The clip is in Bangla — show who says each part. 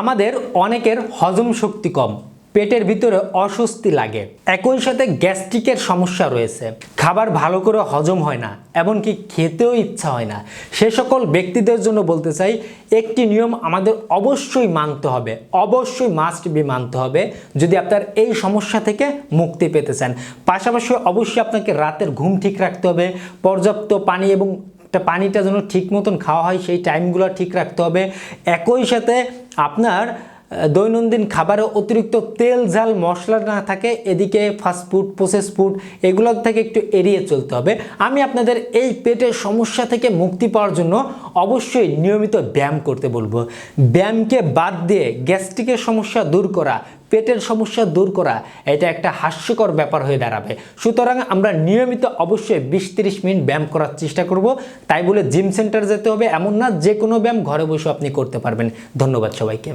Speaker 1: আমাদের অনেকের হজম শক্তি কম, পেটের ভিতরে অস্বস্তি লাগে। একই সাথে গ্যাস্ট্রিকের সমস্যা রয়েছে। খাবার ভালো করে হজম হয় না, এমনকি খেতেও ইচ্ছা হয় না। সে সকল ব্যক্তিদের জন্য বলতে চাই, একটি নিয়ম আমাদের অবশ্যই মানতে হবে, অবশ্যই মাস্ট বি মানতে হবে, যদি আপনার এই সমস্যা থেকে মুক্তি পেতে চান। পাশাপাশি অবশ্যই আপনাকে রাতের ঘুম ঠিক রাখতে হবে, পর্যাপ্ত পানি এবং তা পানিটা যেন ঠিক মতন খাওয়া হয়, সেই টাইমগুলো ঠিক রাখতে হবে। একই সাথে আপনার দৈনন্দিন খাবারে অতিরিক্ত তেল, ঝাল, মশলা না থাকে, এদিকে ফাস্টফুড প্রসেস ফুড এগুলোর থেকে একটু এড়িয়ে চলতে হবে। আমি আপনাদের এই পেটের সমস্যা থেকে মুক্তি পাওয়ার জন্য অবশ্যই নিয়মিত ব্যায়াম করতে বলব। ব্যায়ামকে বাদ দিয়ে গ্যাস্ট্রিকের সমস্যা দূর করা পেটের সমস্যা দূর করা, এটা একটা হাস্যকর ব্যাপার হয়ে দাঁড়াবে। সুতরাং আমরা নিয়মিত অবশ্যই বিশ তিরিশ মিনিট ব্যায়াম করার চেষ্টা করব। তাই বলে জিম সেন্টার যেতে হবে, এমন না যে কোনো ব্যায়াম ঘরে বসে আপনি করতে পারবেন। ধন্যবাদ সবাইকে।